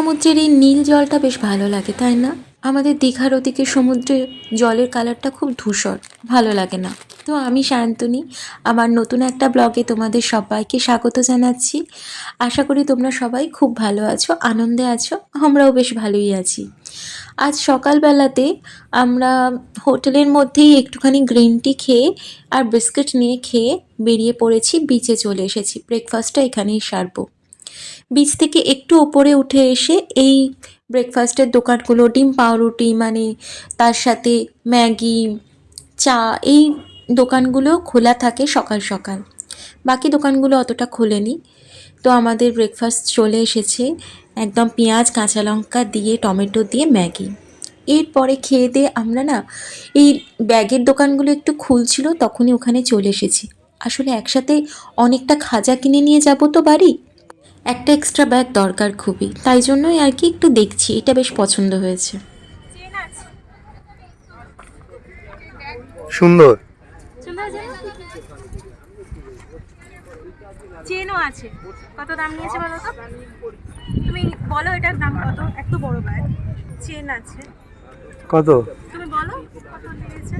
সমুদ্রের এই নীল জলটা বেশ ভালো লাগে, তাই না? আমাদের দীঘার ওদিকে সমুদ্রের জলের কালারটা খুব ধূসর, ভালো লাগে না। তো আমি শান্তনী, আমার নতুন একটা ব্লগে তোমাদের সবাইকে স্বাগত জানাচ্ছি। আশা করি তোমরা সবাই খুব ভালো আছো, আনন্দে আছো, আমরাও বেশ ভালোই আছি। আজ সকালবেলাতে আমরা হোটেলের মধ্যেই একটুখানি গ্রিন টি খেয়ে আর বিস্কিট নিয়ে খেয়ে বেরিয়ে পড়েছি বিচে চলে এসেছি। ব্রেকফাস্টটা এখানেই সারবো। বিচ থেকে একটু ওপরে উঠে এসে এই ব্রেকফাস্টের দোকানগুলো, ডিম পাউরুটি মানে তার সাথে ম্যাগি, চা, এই দোকানগুলো খোলা থাকে সকাল সকাল। বাকি দোকানগুলো অতটা খোলেনি। তো আমাদের ব্রেকফাস্ট চলে এসেছে একদম পেঁয়াজ, কাঁচা লঙ্কা দিয়ে, টমেটো দিয়ে, ম্যাগি। এরপরে খেয়ে দিয়ে আমরা না এই ব্যাগের দোকানগুলো একটু খুলছিল, তখনই ওখানে চলে এসেছি। আসলে একসাথে অনেকটা খাজা কিনে নিয়ে যাব তো বাড়ি? একটা এক্সট্রা ব্যাগ দরকার খুবই। তাই জন্যই আর কি একটু দেখছি এটা বেশ পছন্দ হয়েছে। সুন্দর। সুন্দর চেনও আছে। কত দাম নিয়েছে বলো তো? তুমি বলো এটার দাম কত? একটু বড় ব্যাগ চেন আছে। কত? তুমি বলো কত নিয়েছে?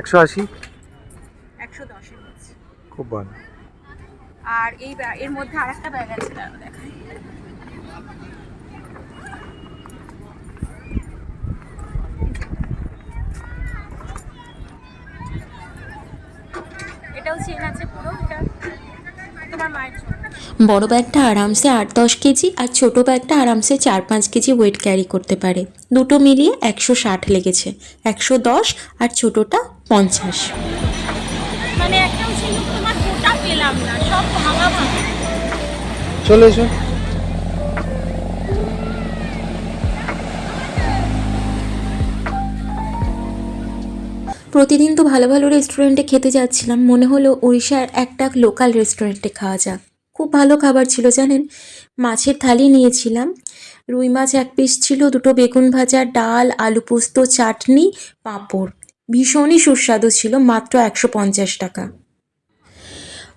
একশো আশি। একশো দশে খুব ভালো। আর এই এর মধ্যে আরেকটা ব্যাগ আছে দাঁড়াও দেখাই। এটাও চেন আছে পুরো এটা তোমার মায়ের জন্য। বড় ব্যাগটা আরামসে আট দশ কেজি আর ছোট ব্যাগটা আরামসে চার পাঁচ কেজি ওয়েট ক্যারি করতে পারে। দুটো মিলিয়ে একশো ষাট লেগেছে একশো দশ আর ছোটোটা পঞ্চাশ। মানে একটাও গোটা পেলাম না সব ভাঙা ভাঙা। চলে এসো। প্রতিদিন তো ভালো ভালো রেস্টুরেন্টে খেতে যাচ্ছিলাম। মনে হলো উড়িষ্যার একটা লোকাল রেস্টুরেন্টে খাওয়া যাক। খুব ভালো খাবার ছিল জানেন? মাছের থালি নিয়েছিলাম। রুই মাছ এক পিস ছিল দুটো বেগুন ভাজা ডাল আলু পোস্ত চাটনি পাঁপড়। ভীষণই সুস্বাদু ছিল মাত্র একশো পঞ্চাশ টাকা।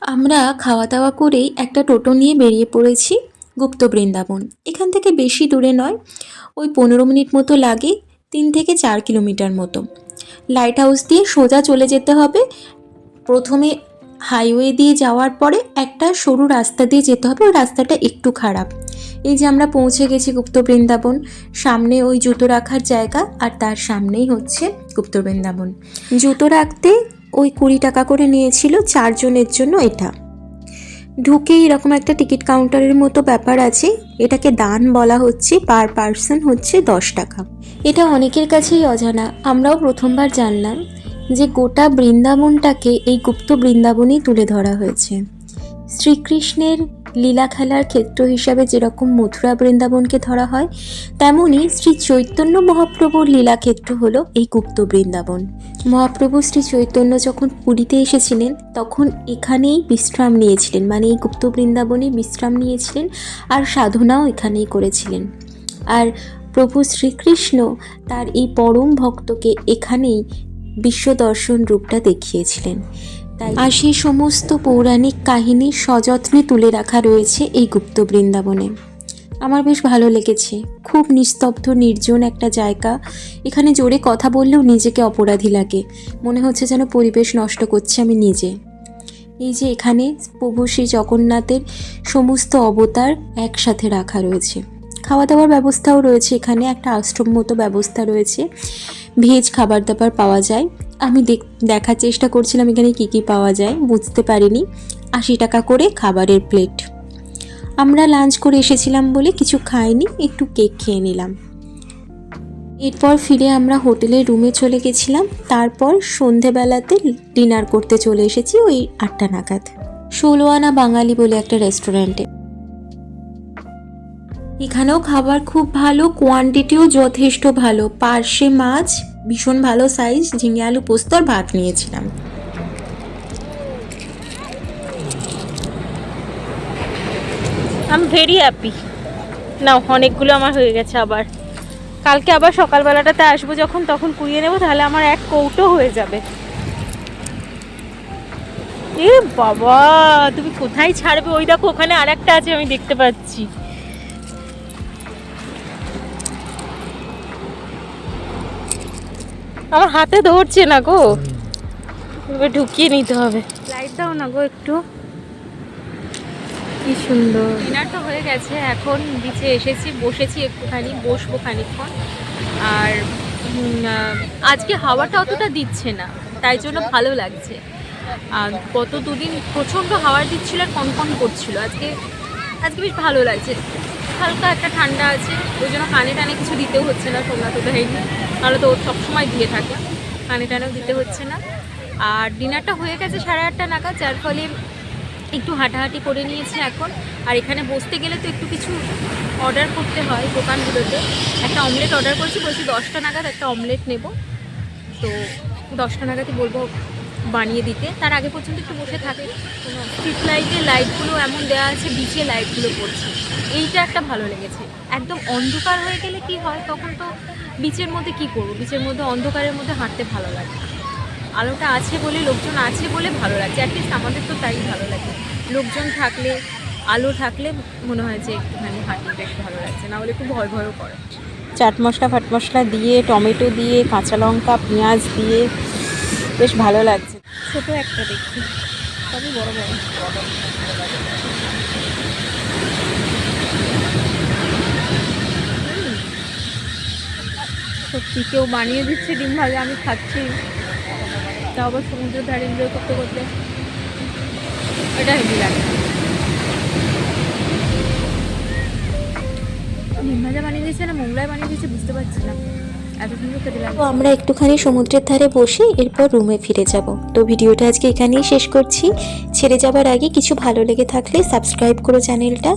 আমরা খাওয়া দাওয়া করেই একটা টোটো নিয়ে বেরিয়ে পড়েছি গুপ্ত বৃন্দাবন। এখান থেকে বেশি দূরে নয়, ওই পনেরো মিনিট মতো লাগে, তিন থেকে চার কিলোমিটার মতো। লাইট হাউস দিয়ে সোজা চলে যেতে হবে। প্রথমে হাইওয়ে দিয়ে যাওয়ার পরে একটা সরু রাস্তা দিয়ে যেতে হবে, ওই রাস্তাটা একটু খারাপ। এই যে আমরা পৌঁছে গেছি গুপ্ত বৃন্দাবন, সামনে ওই জুতো রাখার জায়গা আর তার সামনেই হচ্ছে গুপ্ত বৃন্দাবন। জুতো রাখতে ওই কুড়ি টাকা করে নিয়েছিল চারজনের জন্য এটা। ঢুকে এরকম একটা টিকিট কাউন্টারের মতো ব্যাপার আছে, এটাকে দান বলা হচ্ছে, পার পার্সন হচ্ছে দশ টাকা। এটা অনেকের কাছেই অজানা, আমরাও প্রথমবার জানলাম যে গোটা বৃন্দাবনটাকে এই গুপ্ত বৃন্দাবনেই তুলে ধরা হয়েছে। শ্রীকৃষ্ণের লীলা খেলার ক্ষেত্র হিসাবে যেরকম মথুরা বৃন্দাবনকে ধরা হয়, তেমনই শ্রী চৈতন্য মহাপ্রভুর লীলাক্ষেত্র হল এই গুপ্ত বৃন্দাবন। মহাপ্রভু শ্রী চৈতন্য যখন পুরীতে এসেছিলেন, তখন এখানেই বিশ্রাম নিয়েছিলেন মানে এই গুপ্ত বৃন্দাবনে বিশ্রাম নিয়েছিলেন আর সাধনাও এখানেই করেছিলেন। আর প্রভু শ্রীকৃষ্ণ তার এই পরম ভক্তকে এখানেই বিশ্ব দর্শন রূপটা দেখিয়েছিলেন। আর সেই সমস্ত পৌরাণিক কাহিনী সযত্নে তুলে রাখা রয়েছে এই গুপ্ত বৃন্দাবনে। আমার বেশ ভালো লেগেছে। খুব নিস্তব্ধ, নির্জন একটা জায়গা। এখানে জোরে কথা বললেও নিজেকে অপরাধী লাগে। মনে হচ্ছে যেন পরিবেশ নষ্ট করছে আমি নিজে। এই যে এখানে প্রভু শ্রী জগন্নাথের সমস্ত অবতার একসাথে রাখা রয়েছে। খাওয়া দাওয়ার ব্যবস্থাও রয়েছে এখানে, একটা আশ্রম মতো ব্যবস্থা রয়েছে। ভেজ খাবার দাবার পাওয়া যায়। আমি দেখ, দেখার চেষ্টা করছিলাম এখানে কী কী পাওয়া যায়, বুঝতে পারিনি। আশি টাকা করে খাবারের প্লেট। আমরা লাঞ্চ করে এসেছিলাম বলে কিছু খাইনি, একটু কেক খেয়ে নিলাম। এরপর ফিরে আমরা হোটেলের রুমে চলে গেছিলাম। তারপর সন্ধেবেলাতে ডিনার করতে চলে এসেছি ওই আটটা নাগাদ। ষোলো আনা বাঙালি বলে একটা রেস্টুরেন্টে। এখানেও খাবার খুব ভালো কোয়ান্টিটিও যথেষ্ট ভালো। পার্শে মাছ, ভীষণ ভালো সাইজ ঝিঙে আলু পোস্ত আর ভাত নিয়েছিলাম। আই এম ভেরি হ্যাপি না অনেকগুলো আমার হয়ে গেছে আবার। কালকে আবার সকালবেলাটাতে আসব যখন, তখন কুড়িয়ে নেব, তাহলে আমার এক কৌটো হয়ে যাবে। এ বাবা, তুমি কোথায় ছাড়বে? ওই দেখো, ওখানে আর একটা আছে, আমি দেখতে পাচ্ছি। আমার হাতে ধরছে না গো। এবার ঢুকিয়ে নিতে হবে। লাইট দাও না গো একটু। কি সুন্দর। ডিনার তো হয়ে গেছে এখন বিচে এসেছি বসেছি একটুখানি বসবো খানিকক্ষণ। আর আজকে হাওয়াটা অতটা দিচ্ছে না তাই জন্য ভালো লাগছে। আর গত দুদিন প্রচণ্ড হাওয়া দিচ্ছিল আর কনকন করছিল। আজকে আজকে বেশ ভালো লাগছে। হালকা একটা ঠান্ডা আছে, ওই জন্য কানে টানে কিছু দিতেও হচ্ছে না তোমরা তো দেয়নি নাহলে তো সবসময় দিয়ে থাকে, কানে টানেও দিতে হচ্ছে না। আর ডিনারটা হয়ে গেছে সাড়ে আটটা নাগাদ, যার ফলে একটু হাঁটাহাঁটি করে নিয়েছি এখন। আর এখানে বসতে গেলে তো একটু কিছু অর্ডার করতে হয় দোকানগুলোতে। একটা অমলেট অর্ডার করেছি, বলছি দশটা নাগাদ একটা অমলেট নেব। তো দশটা নাগাদই বলব বানিয়ে দিতে। তার আগে পর্যন্ত একটু বসে থাকে। কোনো স্ট্রিট লাইটের লাইটগুলো এমন দেওয়া আছে বিচে লাইটগুলো পড়ছে। এইটা একটা ভালো লেগেছে। একদম অন্ধকার হয়ে গেলে কি হয়? তখন তো বিচের মধ্যে কি করব? বিচের মধ্যে, অন্ধকারের মধ্যে হাঁটতে ভালো লাগে। আলোটা আছে বলে, লোকজন আছে বলে ভালো লাগছে। অ্যাটলিস্ট আমাদের তো তাই ভালো লাগে। লোকজন থাকলে, আলো থাকলে মনে হয় যে একটুখানি হাঁটি বেশ ভালো লাগছে। না হলে খুব ভয় ভয়ও করে। চাট মশলা, ফাট মশলা দিয়ে, টমেটো দিয়ে, কাঁচা লঙ্কা, পেঁয়াজ দিয়ে বেশ ভালো লাগছে। ছোট একটা দেখছি তবে বড় বড়। সত্যি কেউ বানিয়ে দিচ্ছে ডিম ভাজা, আমি খাচ্ছি। তা আবার সমুদ্রের ধারে এনজয় করতে করতে। এটা হেভি লাগে। ডিম ভাজা বানিয়ে দিয়েছে না মোগলাই বানিয়ে দিয়েছে বুঝতে পারছি না। তো আমরা একটুখানি সমুদ্রের ধারে বসে এরপর রুমে ফিরে যাব। তো ভিডিওটা আজকে এখানেই শেষ করছি। ছেড়ে যাবার আগে কিছু ভালো লেগে থাকলে সাবস্ক্রাইব করো চ্যানেলটা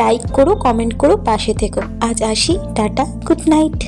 লাইক করো কমেন্ট করো পাশে থেকো। আজ আসি টাটা গুড নাইট